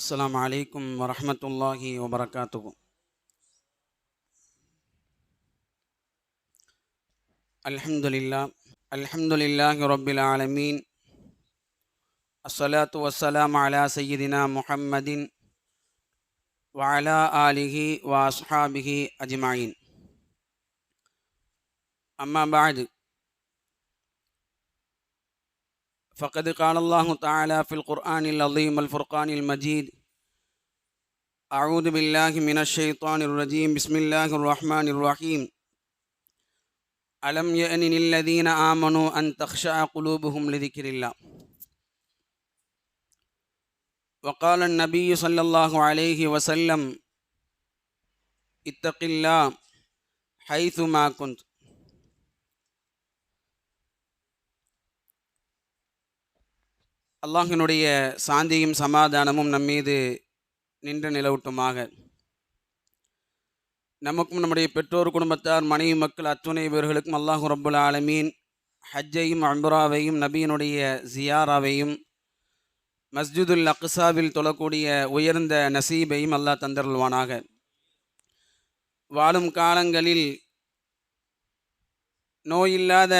السلام عليكم ورحمة الله وبركاته. الحمد لله الحمد لله رب العالمين. الصلاة والسلام على سيدنا محمد وعلى آله وأصحابه أجمعين. أما بعد فقد قال الله تعالى في القرآن العظيم الفرقان المجيد. أعوذ بالله من الشيطان الرجيم. بسم الله الرحمن الرحيم. ألم يأن للذين آمنوا أن تخشع قلوبهم لذكر الله؟ وقال النبي صلى الله عليه وسلم اتق الله حيثما كنت. அல்லாஹினுடைய சாந்தியும் சமாதானமும் நம்மீது நின்று நிலவட்டுமாக. நமக்கும் நம்முடைய பெற்றோர் குடும்பத்தார் மனைவி மக்கள் அத்துணை இவர்களுக்கும் அல்லாஹு ரபுல் ஆலமீன் ஹஜ்ஜையும் அம்புராவையும் நபியினுடைய ஜியாராவையும் மஸ்ஜிதுல் அக்சாவில் தொழக்கூடிய உயர்ந்த நசீபையும் அல்லாஹ் தந்தருள்வானாக. வாழும் காலங்களில் நோயில்லாத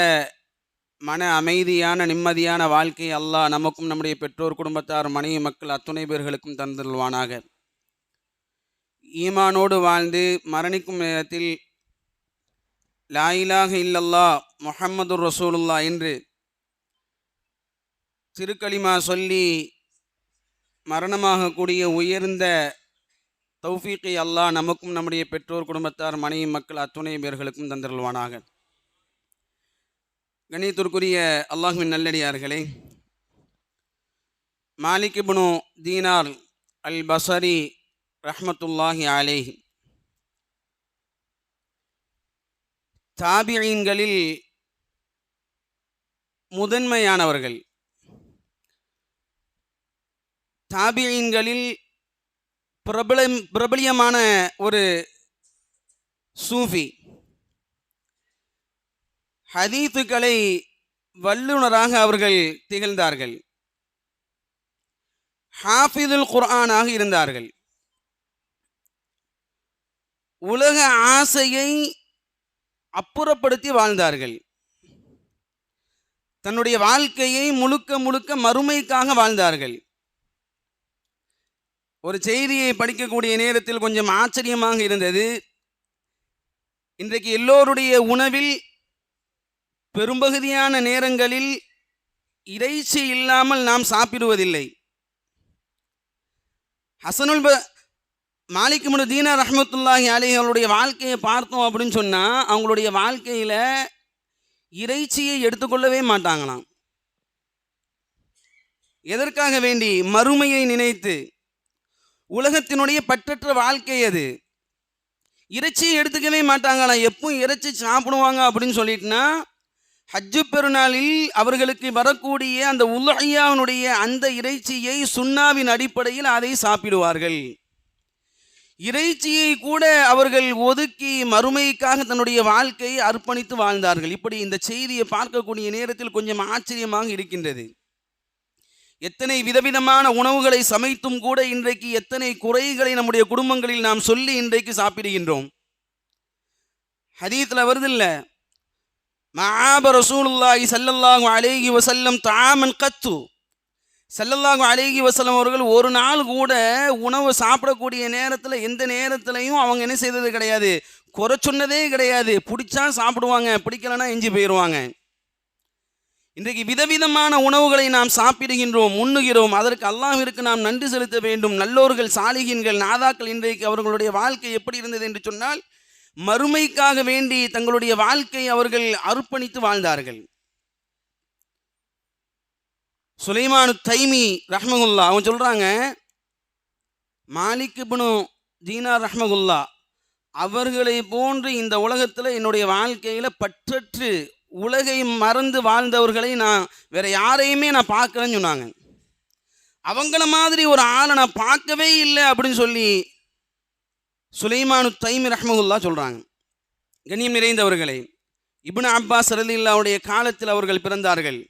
மன அமைதியான நிம்மதியான வாழ்க்கை அல்லாஹ் நமக்கும் நம்முடைய பெற்றோர் குடும்பத்தார் மனைவி மக்கள் அத்துணை பேர்களுக்கும் தந்துள்வானாக ஈமானோடு வாழ்ந்து மரணிக்கும் நேரத்தில் லாயிலாக இல்லல்லா முஹம்மது ரசூலுல்லா என்று திருக்களிமா சொல்லி மரணமாகக்கூடிய உயர்ந்த தௌஃபீக்கை அல்லாஹ் நமக்கும் நம்முடைய பெற்றோர் குடும்பத்தார் மனைவி மக்கள் அத்துணை பேர்களுக்கும் தந்துள்வானாக கணியத்திற்குரிய அல்லாஹுவின் நல்லடியார்களே மாலிக் தீனார் அல் பசரி ரஹ்மத்துல்லாஹி அலேஹி. தாபியீன்களில் முதன்மையானவர்கள். தாபியீன்களில் பிரபலம் பிரபலியமான ஒரு சூஃபி. ஹதீத்துக்களை வல்லுனராக அவர்கள் திகழ்ந்தார்கள். ஹாஃபிதுல் குர்ஆனாக இருந்தார்கள். உலக ஆசையை அப்புறப்படுத்தி வாழ்ந்தார்கள். தன்னுடைய வாழ்க்கையை முழுக்க முழுக்க மறுமைக்காக வாழ்ந்தார்கள். ஒரு செய்தியை படிக்கக்கூடிய நேரத்தில் கொஞ்சம் ஆச்சரியமாக இருந்தது. இன்றைக்கு எல்லோருடைய உணவில் பெரும்பகுதியான நேரங்களில் இறைச்சி இல்லாமல் நாம் சாப்பிடுவதில்லை. ஹசனுல் ப மாலிக் முனு தீனா ரஹமத்துல்லாஹி அலி அவங்களுடைய வாழ்க்கையை பார்த்தோம் அப்படின்னு சொன்னால் அவங்களுடைய வாழ்க்கையில் இறைச்சியை எடுத்துக்கொள்ளவே மாட்டாங்களாம். எதற்காக வேண்டி? மறுமையை நினைத்து. உலகத்தினுடைய பற்றற்ற வாழ்க்கை அது. இறைச்சியை எடுத்துக்கவே மாட்டாங்களாம். எப்பவும் இறைச்சி சாப்பிடுவாங்க அப்படின்னு சொல்லிட்டுனா ஹஜ்ஜு பெருநாளில் அவர்களுக்கு வரக்கூடிய அந்த உலகையாவினுடைய அந்த இறைச்சியை சுண்ணாவின் அடிப்படையில் அதை சாப்பிடுவார்கள். இறைச்சியை கூட அவர்கள் ஒதுக்கி மறுமைக்காக தன்னுடைய வாழ்க்கையை அர்ப்பணித்து வாழ்ந்தார்கள். இப்படி இந்த செய்தியை பார்க்கக்கூடிய நேரத்தில் கொஞ்சம் ஆச்சரியமாக இருக்கின்றது. எத்தனை விதவிதமான உணவுகளை சமைத்தும் கூட இன்றைக்கு எத்தனை குறைகளை நம்முடைய குடும்பங்களில் நாம் சொல்லி இன்றைக்கு சாப்பிடுகின்றோம். ஹதீத்தில் வருதில்லை. மஆப ரசூலுல்லாஹி சல்லல்லாஹு அலைஹி வசல்லம் தாமன் கத்து சல்லல்லாஹு அலைஹி வசல்லம் அவர்கள் ஒரு நாள் கூட உணவு சாப்பிடக்கூடிய நேரத்தில் எந்த நேரத்திலையும் அவங்க என்ன செய்தது கிடையாது. குறை சொன்னதே கிடையாது. பிடிச்சா சாப்பிடுவாங்க பிடிக்கலன்னா எஞ்சி போயிடுவாங்க இன்றைக்கு விதவிதமான உணவுகளை நாம் சாப்பிடுகின்றோம் உண்ணுகிறோம். அதற்கு அல்லாஹிற்கு நாம் நன்றி செலுத்த வேண்டும். நல்லோர்கள் சாலிகின்கள் நாதாக்கள் இன்றைக்கு அவர்களுடைய வாழ்க்கை எப்படி இருந்தது என்று சொன்னால் மறுமைக்காக வேண்டி தங்களுடைய வாழ்க்கை அவர்கள் அர்ப்பணித்து வாழ்ந்தார்கள். சுலைமானு தைமி ரஹ்மகுல்லா அவங்க சொல்கிறாங்க மாலிக் இப்னு தீனா ரஹ்மகுல்லா அவர்களை போன்று இந்த உலகத்தில் என்னுடைய வாழ்க்கையில் பற்றற்று உலகை மறந்து வாழ்ந்தவர்களை நான் வேற யாரையுமே நான் பார்க்கலன்னு சொன்னாங்க. அவங்கள மாதிரி ஒரு ஆளை நான் பார்க்கவே இல்லை அப்படின்னு சொல்லி சுலைமானு தைமி ரஹ்மகுல்லா சொல்கிறாங்க கண்ணியம் நிறைந்தவர்களே இப்னு அப்பாஸ் ரலில்லாவுடைய காலத்தில் அவர்கள் பிறந்தார்கள்.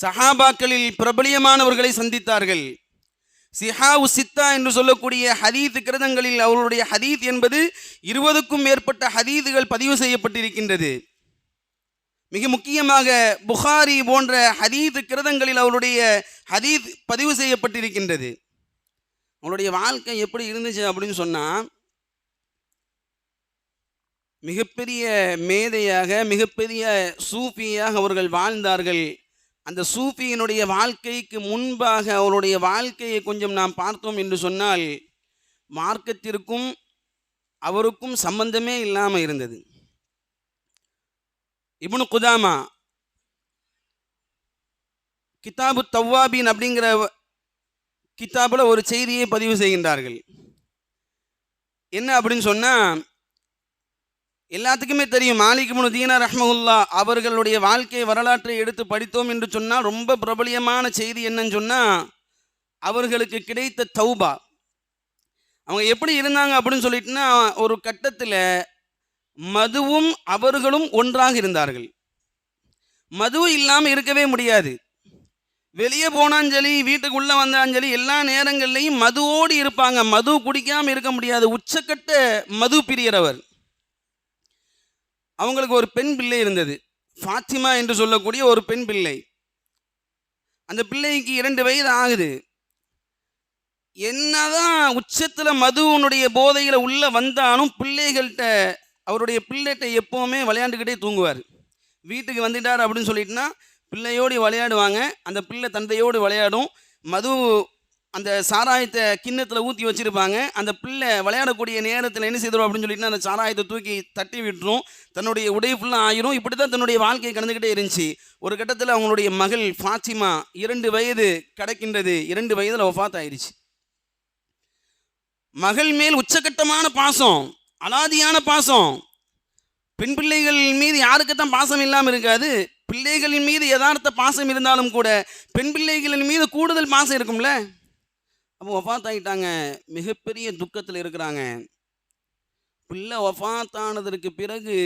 சஹாபாக்களில் பிரபலியமானவர்களை சந்தித்தார்கள். சிஹாவு சித்தா என்று சொல்லக்கூடிய ஹதீத் கிரதங்களில் அவருடைய ஹதீத் என்பது இருபதுக்கும் மேற்பட்ட ஹதீதுகள் பதிவு செய்யப்பட்டிருக்கின்றது. மிக முக்கியமாக புகாரி போன்ற ஹதீத் கிரதங்களில் அவருடைய ஹதீத் பதிவு செய்யப்பட்டிருக்கின்றது. அவருடைய வாழ்க்கை எப்படி இருந்துச்சு அப்படின்னு சொன்னால் மிகப்பெரிய மேதையாக மிகப்பெரிய சூஃபியாக அவர்கள் வாழ்ந்தார்கள். அந்த சூஃபியினுடைய வாழ்க்கைக்கு முன்பாக அவருடைய வாழ்க்கையை கொஞ்சம் நாம் பார்த்தோம் என்று சொன்னால் மார்க்கத்திற்கும் அவருக்கும் சம்பந்தமே இல்லாமல் இருந்தது. இப்னு குதாமா கிதாபு தவ்வாபின் அப்படிங்கிற கித்தாப்பில் ஒரு செய்தியை பதிவு செய்கின்றார்கள். என்ன அப்படின்னு சொன்னால் எல்லாத்துக்குமே தெரியும் மாலிக் தீனா ரஹ்மகுல்லா அவர்களுடைய வாழ்க்கை வரலாற்றை எடுத்து படித்தோம் என்று சொன்னால் ரொம்ப பிரபலியமான செய்தி என்னன்னு சொன்னால் அவர்களுக்கு கிடைத்த தௌபா. அவங்க எப்படி இருந்தாங்க அப்படின்னு சொல்லிட்டுனா ஒரு கட்டத்தில் மதுவும் அவர்களும் ஒன்றாக இருந்தார்கள். மது இல்லாமல் இருக்கவே முடியாது. வெளியே போனாலும் சரி வீட்டுக்குள்ளே வந்தாலும் சரி எல்லா நேரங்கள்லையும் மதுவோடு இருப்பாங்க. மது குடிக்காமல் இருக்க முடியாது. உச்சக்கட்ட மது பிரியறவர். அவங்களுக்கு ஒரு பெண் பிள்ளை இருந்தது. ஃபாத்திமா என்று சொல்லக்கூடிய ஒரு பெண் பிள்ளை. அந்த பிள்ளைக்கு இரண்டு வயது ஆகுது. என்னதான் உச்சத்தில் மதுவனுடைய போதையில் உள்ள வந்தாலும் பிள்ளைகள்கிட்ட அவருடைய பிள்ளைகிட்ட எப்போவுமே விளையாண்டுக்கிட்டே தூங்குவார். வீட்டுக்கு வந்துட்டார் அப்படின்னு சொல்லிட்டுனா பிள்ளையோடு விளையாடுவாங்க. அந்த பிள்ளை தந்தையோடு விளையாடும். மது அந்த சாராயத்தை கிண்ணத்தில் ஊற்றி வச்சுருப்பாங்க. அந்த பிள்ளை விளையாடக்கூடிய நேரத்தில் என்ன செய்திடும் அப்படின்னு சொல்லிட்டு அந்த சாராயத்தை தூக்கி தட்டி விட்டுரும். தன்னுடைய உடை ஃபுல்லாக ஆயிரும். இப்படி தான் தன்னுடைய வாழ்க்கையை கடந்துக்கிட்டே இருந்துச்சு. ஒரு கட்டத்தில் அவங்களுடைய மகள் ஃபாத்திமா இரண்டு வயது கிடைக்கின்றது. இரண்டு வயதில் ஒஃபாத் ஆயிடுச்சு மகள் மேல் உச்சக்கட்டமான பாசம் அலாதியான பாசம். பெண் பிள்ளைகள் மீது யாருக்கு தான் பாசம் இல்லாமல் இருக்காது. பிள்ளைகளின் மீது யதார்த்த பாசம் இருந்தாலும் கூட பெண் பிள்ளைகளின் மீது கூடுதல் பாசம் இருக்கும்ல? அப்போ ஒஃபாத்தாகிட்டாங்க மிகப்பெரிய துக்கத்தில் இருக்கிறாங்க. பிள்ளை ஒஃபாத்தானதற்கு பிறகு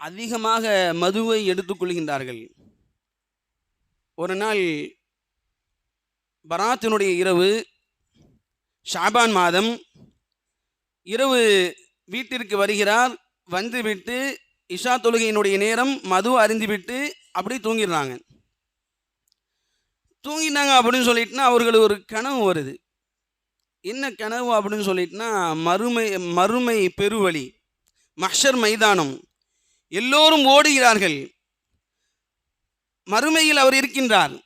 அதிகமாக மதுவை எடுத்துக்கொள்கின்றார்கள் ஒரு நாள் பராத்தினுடைய இரவு ஷாபான் மாதம் இரவு வீட்டிற்கு வருகிறார். வந்துவிட்டு இஷா தொழுகையினுடைய நேரம் மது அறிந்துவிட்டு அப்படி தூங்கிடுறாங்க. தூங்கிட்டாங்க அப்படின்னு சொல்லிட்டுனா அவர்களுக்கு ஒரு கனவு வருது. என்ன கனவு அப்படின்னு சொல்லிட்டுனா மறுமை மறுமை பெருவழி மஷர் மைதானம். எல்லோரும் ஓடுகிறார்கள். மறுமையில் அவர் இருக்கின்றார்.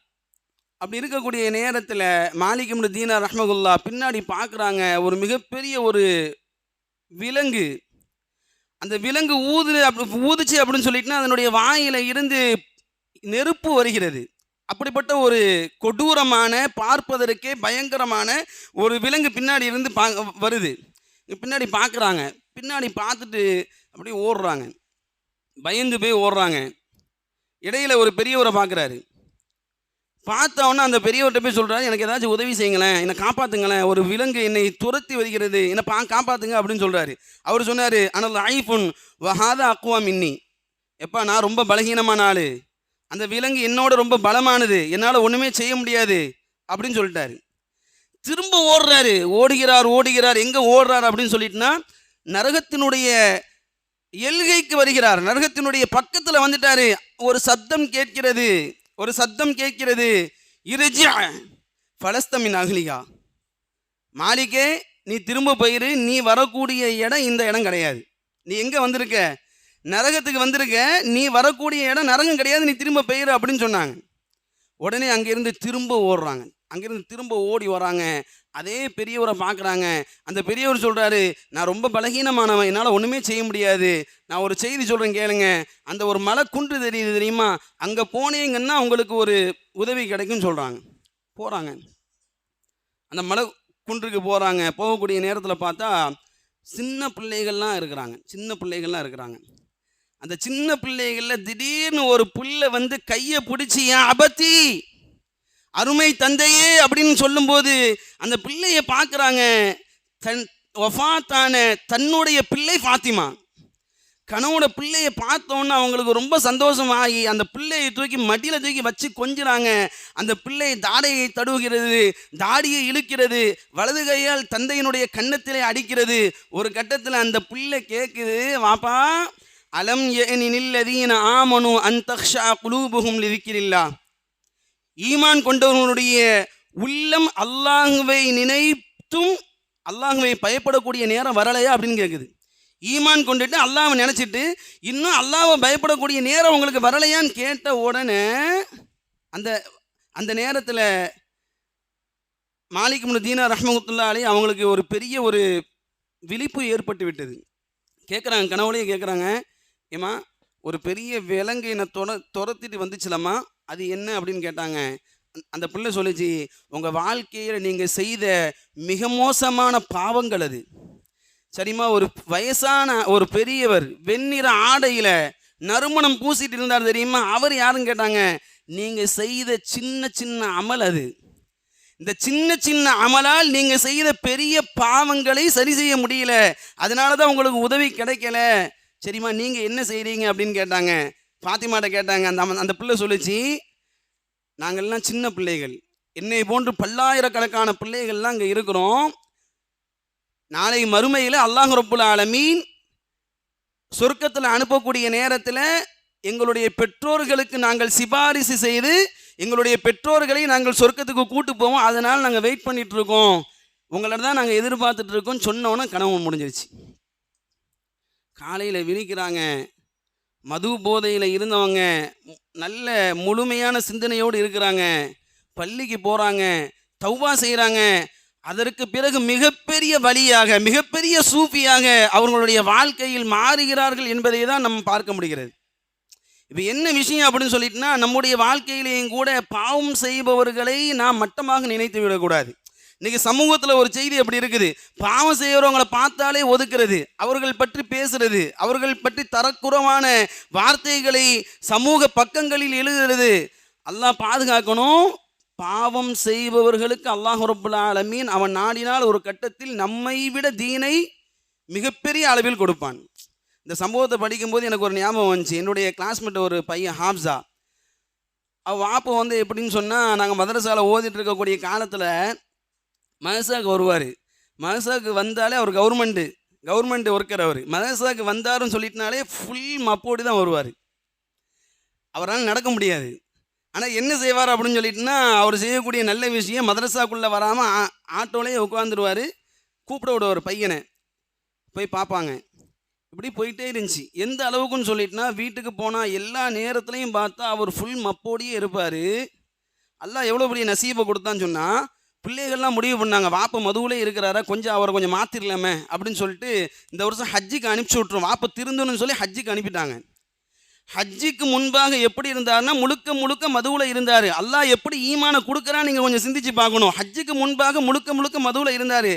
அப்படி இருக்கக்கூடிய நேரத்தில் மாலிகம் தீனா ரஹ்மகுல்லா பின்னாடி பார்க்குறாங்க ஒரு மிகப்பெரிய ஒரு விலங்கு. அந்த விலங்கு ஊது அப்படி ஊதுச்சு அப்படின்னு சொல்லிட்டுனா அதனுடைய வாயில் இருந்து நெருப்பு வருகிறது. அப்படிப்பட்ட ஒரு கொடூரமான பார்ப்பதற்கே பயங்கரமான ஒரு விலங்கு பின்னாடி இருந்து பா வருது. பின்னாடி பார்க்குறாங்க பின்னாடி பார்த்துட்டு அப்படியே ஓடுறாங்க. பயந்து போய் ஓடுறாங்க. இடையில ஒரு பெரியவரை பார்க்குறாரு பார்த்தவொன்னே அந்த பெரியவர்கிட்ட போய் சொல்கிறாரு எனக்கு ஏதாச்சும் உதவி செய்யுங்களேன். என்னை காப்பாற்றுங்களேன் ஒரு விலங்கு என்னை துரத்தி வருகிறது. என்னை பா காப்பாற்றுங்க அப்படின்னு சொல்கிறாரு அவர் சொன்னார் ஆனால் ஐஃபுன் வஹாத அக்குவா மின்னி. எப்பா நான் ரொம்ப பலகீனமான ஆள். அந்த விலங்கு என்னோட ரொம்ப பலமானது. என்னால் ஒன்றுமே செய்ய முடியாது. அப்படின்னு சொல்லிட்டாரு. திரும்ப ஓடுறாரு. ஓடுகிறார் ஓடுகிறார். எங்கே ஓடுறார் அப்படின்னு சொல்லிட்டுனா நரகத்தினுடைய எல்கைக்கு வருகிறார். நரகத்தினுடைய பக்கத்தில் வந்துட்டாரு. ஒரு சப்தம் கேட்கிறது. ஒரு சத்தம் கேட்கிறது இருஜி பலஸ்தமின் அகலிகா. மாலிகே நீ திரும்ப போயிரு நீ வரக்கூடிய இடம் இந்த இடம் கிடையாது. நீ எங்கே வந்திருக்க? நரகத்துக்கு வந்திருக்க நீ வரக்கூடிய இடம் நரகம் கிடையாது நீ திரும்ப போயிரு அப்படின்னு சொன்னாங்க. உடனே அங்கேருந்து திரும்ப ஓடுறாங்க. அங்கேருந்து திரும்ப ஓடி வராங்க. அதே பெரியவரை பார்க்குறாங்க. அந்த பெரியவர் சொல்கிறாரு நான் ரொம்ப பலகீனமானவன். என்னால் ஒன்றுமே செய்ய முடியாது. நான் ஒரு செய்தி சொல்கிறேன் கேளுங்க. அந்த ஒரு மலை குன்று தெரியுது தெரியுமா? அங்கே போனீங்கன்னா உங்களுக்கு ஒரு உதவி கிடைக்கும்னு சொல்கிறாங்க போகிறாங்க அந்த மலை குன்றுக்கு போகிறாங்க போகக்கூடிய நேரத்தில் பார்த்தா சின்ன பிள்ளைகள்லாம் இருக்கிறாங்க. சின்ன பிள்ளைகள்லாம் இருக்கிறாங்க. அந்த சின்ன பிள்ளைகளில் திடீர்னு ஒரு புல்லை வந்து கையை பிடிச்சி ஏன் அபத்தி? அருமை தந்தையே அப்படின்னு சொல்லும்போது அந்த பிள்ளையை பார்க்குறாங்க. தன் ஒஃபாத்தான தன்னுடைய பிள்ளை ஃபாத்திமா. கனவோட பிள்ளையை பார்த்தோன்னே அவங்களுக்கு ரொம்ப சந்தோஷமாகி அந்த பிள்ளையை தூக்கி மடியில் தூக்கி வச்சு கொஞ்சுறாங்க. அந்த பிள்ளை தாடையை தடுவுகிறது தாடியை இழுக்கிறது வலது கையால் தந்தையினுடைய கன்னத்திலே அடிக்கிறது. ஒரு கட்டத்தில் அந்த பிள்ளை கேட்குது வாப்பா அலம் நில்லதீன ஆமனு அந்தக்ஷா குலூபுகும் இருக்கிறில்லா ஈமான் கொண்டவர்களுடைய உள்ளம் அல்லாஹுவை நினைத்தும் அல்லாஹுவை பயப்படக்கூடிய நேரம் வரலையா அப்படின்னு கேட்குது ஈமான் கொண்டுட்டு அல்லாவை நினச்சிட்டு இன்னும் அல்லாவை பயப்படக்கூடிய நேரம் உங்களுக்கு வரலையான்னு கேட்ட உடனே அந்த அந்த நேரத்தில் மாலிக் முனு தீனா ரஹ்மத்துல்லா அலி அவங்களுக்கு ஒரு பெரிய ஒரு விழிப்பு ஏற்பட்டு விட்டது. கேட்குறாங்க கனவுலையே கேட்குறாங்க ஏம்மா ஒரு பெரிய விலங்கு என்னை தொட துரத்திட்டு வந்துச்சுலம்மா. அது என்ன அப்படின்னு கேட்டாங்க. அந்த- பிள்ளை சொல்லுச்சு உங்கள் வாழ்க்கையில் நீங்கள் செய்த மிக மோசமான பாவங்கள் அது. சரிம்மா ஒரு வயசான ஒரு பெரியவர் வெண்ணிற ஆடையில் நறுமணம் பூசிட்டு இருந்தார் தெரியுமா? அவர் யாருன்னு கேட்டாங்க நீங்கள் செய்த சின்ன சின்ன அமல் அது. இந்த சின்ன சின்ன அமலால் நீங்கள் செய்த பெரிய பாவங்களை சரி செய்ய முடியல. அதனால தான் உங்களுக்கு உதவி கிடைக்கல. சரிம்மா நீங்கள் என்ன செய்கிறீங்க அப்படின்னு கேட்டாங்க. பாத்திமாட்ட கேட்டாங்க அந்த அந்த பிள்ளை சொல்லிச்சு நாங்கள்லாம் சின்ன பிள்ளைகள். என்னை போன்று பல்லாயிரக்கணக்கான பிள்ளைகள்லாம் அங்கே இருக்கிறோம். நாளை மறுமையில் அல்லாஹ் ரப்புல் ஆலமீன் சொர்க்கத்தில் அனுப்பக்கூடிய நேரத்தில் எங்களுடைய பெற்றோர்களுக்கு நாங்கள் சிபாரிசு செய்து எங்களுடைய பெற்றோர்களை நாங்கள் சொர்க்கத்துக்கு கூட்டு போவோம். அதனால் நாங்கள் வெயிட் பண்ணிட்டு இருக்கோம். உங்களை தான் நாங்கள் எதிர்பார்த்துட்டு இருக்கோம் சொன்னோன்னே கனவு முடிஞ்சிருச்சு. காலையில் விழிக்கிறாங்க. மது போதையில் இருந்தவங்க நல்ல முழுமையான சிந்தனையோடு இருக்கிறாங்க. பள்ளிக்கு போகிறாங்க தௌவா செய்கிறாங்க அதற்கு பிறகு மிகப்பெரிய வழியாக மிகப்பெரிய சூஃபியாக அவர்களுடைய வாழ்க்கையில் மாறுகிறார்கள் என்பதை தான் நம்ம பார்க்க முடிகிறது. இப்போ என்ன விஷயம் அப்படின்னு சொல்லிட்டுனா நம்முடைய வாழ்க்கையிலேயும் கூட பாவம் செய்பவர்களை நாம் மட்டமாக நினைத்து விடக்கூடாது. இன்னைக்கு சமூகத்தில் ஒரு செய்தி அப்படி இருக்குது. பாவம் செய்கிறவங்களை பார்த்தாலே ஒதுக்குறது அவர்கள் பற்றி பேசுறது அவர்கள் பற்றி தரக்குறவான வார்த்தைகளை சமூக பக்கங்களில் எழுதுறது. அல்லாஹ் பாதுகாக்கணும். பாவம் செய்பவர்களுக்கு அல்லாஹ் ரப்புல் ஆலமீன் அவன் நாடினால் ஒரு கட்டத்தில் நம்மை விட தீனை மிகப்பெரிய அளவில் கொடுப்பான். இந்த சம்பவத்தை படிக்கும்போது எனக்கு ஒரு ஞாபகம் வந்துச்சு. என்னுடைய கிளாஸ்மேட் ஒரு பையன் ஹாப்ஸா அவள் வாப்பு வந்து எப்படின்னு சொன்னால் நாங்கள் மதரசாவில் ஓதிட்டு இருக்கக்கூடிய காலத்தில் மதரசாவுக்கு வருவார். மதரசாவுக்கு வந்தாலே அவர் கவர்மெண்ட்டு கவர்மெண்ட் ஒர்க்கர் அவர். மதரசாவுக்கு வந்தாருன்னு சொல்லிட்டனாலே ஃபுல் மப்போடி தான் வருவார். அவரால் நடக்க முடியாது. ஆனால் என்ன செய்வார் அப்படின்னு சொல்லிட்டுனா அவர் செய்யக்கூடிய நல்ல விஷயம் மதரசாக்குள்ளே வராமல் ஆட்டோலேயே உட்காந்துருவார் கூப்பிட விடுவார் பையனை. போய் பார்ப்பாங்க. இப்படி போயிட்டே இருந்துச்சு. எந்த அளவுக்குன்னு சொல்லிட்டுனா வீட்டுக்கு போனால் எல்லா நேரத்துலையும் பார்த்தா அவர் ஃபுல் மப்போடியே இருப்பார். எல்லாம் எவ்வளோ பெரிய நசீபை கொடுத்தான்னு சொன்னால் பிள்ளைகள்லாம் முடிவு பண்ணாங்க. வாப்ப மதுவிலே இருக்கிறாரா? கொஞ்சம் அவரை கொஞ்சம் மாற்றிடலாமே அப்படின்னு சொல்லிட்டு இந்த வருஷம் ஹஜ்ஜுக்கு அனுப்பிச்சி விட்ருவோம் வாப்ப திருந்தணும்னு சொல்லி ஹஜ்ஜிக்கு அனுப்பிட்டாங்க. ஹஜ்ஜிக்கு முன்பாக எப்படி இருந்தார்னா முழுக்க முழுக்க மதுவில் இருந்தார். அல்லாஹ் எப்படி ஈமான கொடுக்குறான்னு நீங்கள் கொஞ்சம் சிந்திச்சு பார்க்கணும். ஹஜ்ஜுக்கு முன்பாக முழுக்க முழுக்க மதுவில் இருந்தார்.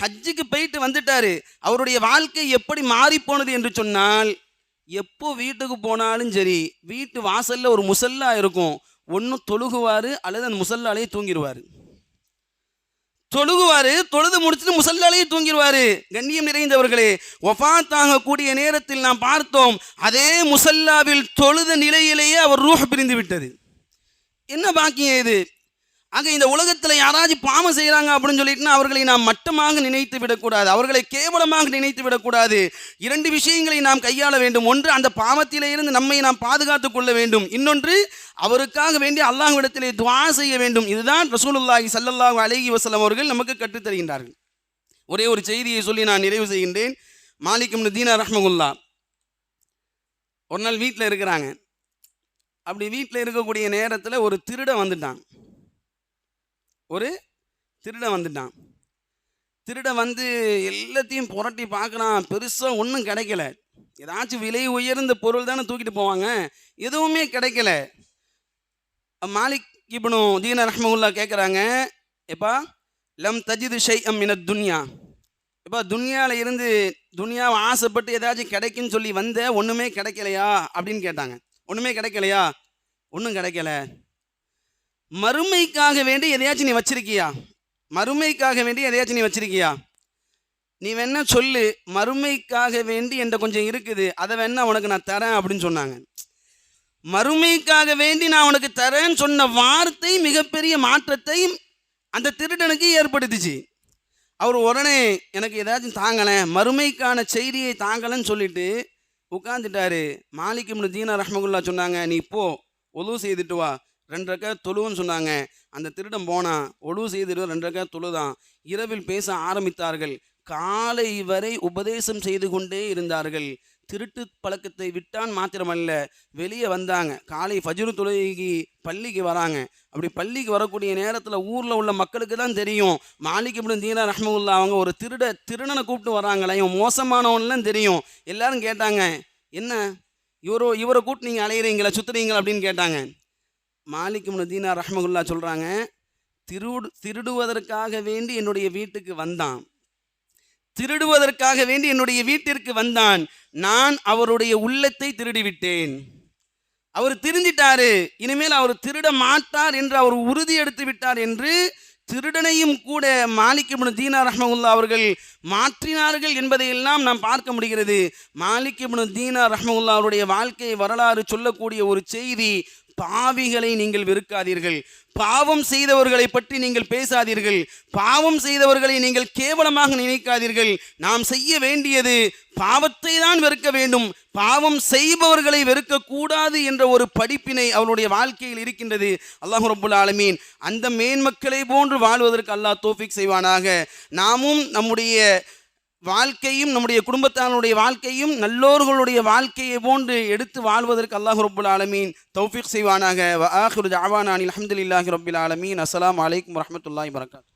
ஹஜ்ஜுக்கு போயிட்டு வந்துட்டாரு. அவருடைய வாழ்க்கை எப்படி மாறி போனது என்று சொன்னால் எப்போ வீட்டுக்கு போனாலும் சரி வீட்டு வாசலில் ஒரு முசல்லா இருக்கும். ஒன்று தொழுகுவார் அல்லது அந்த முசல்லாலேயே தூங்கிடுவார் தொழுகுவாரு தொழுது முடிச்சுட்டு முசல்லாலேயே தூங்கிடுவாரு கண்ணியம் நிறைந்தவர்களே ஒஃபாத்தாக கூடிய நேரத்தில் நாம் பார்த்தோம் அதே முசல்லாவில் தொழுத நிலையிலேயே அவர் ரூஹ் பிரிந்து விட்டது. என்ன பாக்கியம் இது? ஆக இந்த உலகத்தில் யாராச்சும் பாவம் செய்கிறாங்க அப்படின்னு சொல்லிட்டுனா அவர்களை நாம் மட்டமாக நினைத்து விடக்கூடாது. அவர்களை கேவலமாக நினைத்து விடக்கூடாது. இரண்டு விஷயங்களை நாம் கையாள வேண்டும். ஒன்று அந்த பாவத்திலே இருந்து நம்மை நாம் பாதுகாத்து கொள்ள வேண்டும். இன்னொன்று அவருக்காக வேண்டி அல்லாஹ்விடத்திலே துவா செய்ய வேண்டும். இதுதான் ரசூலுல்லாஹி சல்லல்லாஹு அலஹி வசலம் அவர்கள் நமக்கு கற்றுத் தருகின்றார்கள். ஒரே ஒரு செய்தியை சொல்லி நான் நிறைவு செய்கின்றேன். மாலிக் தீனா ரஹ்மகுல்லா ஒரு நாள் வீட்டில் இருக்கிறாங்க. அப்படி வீட்டில் இருக்கக்கூடிய நேரத்தில் ஒரு திருடன் வந்துட்டான். ஒரு திருடன் வந்துட்டான். திருடன் வந்து எல்லாத்தையும் புரட்டி பார்க்குறான். பெருசாக ஒன்றும் கிடைக்கல. ஏதாச்சும் விலை உயர்ந்த பொருள் தானே தூக்கிட்டு போவாங்க. எதுவுமே கிடைக்கல. மாலிக் இப்னு தீன ரஹ்மகுல்லா கேட்குறாங்க எப்பா லம் தஜிது ஷை அம் இன துன்யா. எப்பா துன்யாவில் இருந்து துன்யாவை ஆசைப்பட்டு ஏதாச்சும் கிடைக்குன்னு சொல்லி வந்த ஒன்றுமே கிடைக்கலையா? அப்படின்னு கேட்டாங்க. ஒன்றுமே கிடைக்கலையா? ஒன்றும் கிடைக்கல. மறுமைக்காக வேண்டி எதையாச்சும் நீ வச்சிருக்கியா? மறுமைக்காக வேண்டி எதையாச்சும் நீ வச்சிருக்கியா? நீ வேணா சொல்லு மறுமைக்காக வேண்டி என்கிட்ட கொஞ்சம் இருக்குது அதை வேணா உனக்கு நான் தரேன் அப்படின்னு சொன்னாங்க. மறுமைக்காக வேண்டி நான் உனக்கு தரேன்னு சொன்ன வார்த்தை மிகப்பெரிய மாற்றத்தை அந்த திருடனுக்கு ஏற்படுத்துச்சு. அவர் உடனே எனக்கு ஏதாச்சும் தாங்கலை மறுமைக்கான செய்தியை தாங்கலைன்னு சொல்லிட்டு உட்காந்துட்டாரு மாலிக்கு முன்னு தீனா ரஹ்மகுல்லா சொன்னாங்க நீ போ ஒழு செய்துட்டு வா. ரெண்டு ரக்கா தொழுவுன்னு சொன்னாங்க. அந்த திருடன் போனான் ஒழுவு செய்துட்டு ரெண்டு ரக்கா தொழுதான். இரவில் பேச ஆரம்பித்தார்கள். காலை வரை உபதேசம் செய்து கொண்டே இருந்தார்கள். திருட்டு பழக்கத்தை விட்டான் மாத்திரமல்ல வெளியே வந்தாங்க. காலை ஃபஜ்ரு தொழுகைக்கு பள்ளிக்கு வராங்க. அப்படி பள்ளிக்கு வரக்கூடிய நேரத்தில் ஊரில் உள்ள மக்களுக்கு தான் தெரியும். மாலிக் இப்படி தீனா ரஹ்மகுல்லா அவங்க ஒரு திருட திருடனை கூப்பிட்டு வராங்களே இவன் மோசமானவன்லாம் தெரியும். எல்லாரும் கேட்டாங்க என்ன? இவரோ இவரை கூப்பிட்டு நீங்கள் அலையிறீங்களா? சுத்துறீங்களா? அப்படின்னு கேட்டாங்க. மாலிக் தீனா ரஹ்மகுல்லா சொல்கிறாங்க திருடு திருடுவதற்காக வேண்டி என்னுடைய வீட்டுக்கு வந்தான். திருடுவதற்காக வேண்டி என்னுடைய வீட்டிற்கு வந்தான். நான் அவருடைய உள்ளத்தை திருடிவிட்டேன். அவர் திருந்திட்டாரு. இனிமேல் அவர் திருட மாட்டார் என்று அவர் உறுதி எடுத்து விட்டார் என்று திருடனையும் கூட மாலிக் தீனா ரஹ்மகுல்லா அவர்கள் மாற்றினார்கள் என்பதையெல்லாம் நாம் பார்க்க முடிகிறது. மாலிக் தீனா ரஹ்மகுல்லா அவருடைய வாழ்க்கை வரலாறு சொல்லக்கூடிய ஒரு செய்தி பாவிகளை நீங்கள் வெறுக்காதீர்கள். பாவம் செய்தவர்களை பற்றி நீங்கள் பேசாதீர்கள். பாவம் செய்தவர்களை நீங்கள் கேவலமாக நினைக்காதீர்கள். நாம் செய்ய வேண்டியது பாவத்தை தான் வெறுக்க வேண்டும். பாவம் செய்பவர்களை வெறுக்கக்கூடாது என்ற ஒரு படிப்பினை அவருடைய வாழ்க்கையில் இருக்கின்றது. அல்லாஹு ரபுல் ஆலமீன் அந்த மேன்மக்களை போன்று வாழ்வதற்கு அல்லாஹ் தோஃபிக் செய்வானாக. நாமும் நம்முடைய வாழ்க்கையும் நம்முடைய குடும்பத்தாருடைய வாழ்க்கையும் நல்லோர்களுடைய வாழ்க்கையை போன்று எடுத்து வாழ்வதற்கு அல்லாஹ் ரபுல் ஆலமீன் தௌஃபிக் செய்வானாக. வ ஆஹிரு அஹமதுல்லாஹி ரபுல் ஆலமீன். அஸ்லாம் வலைக்கம் வரமத்துல்லாய் வரகாத்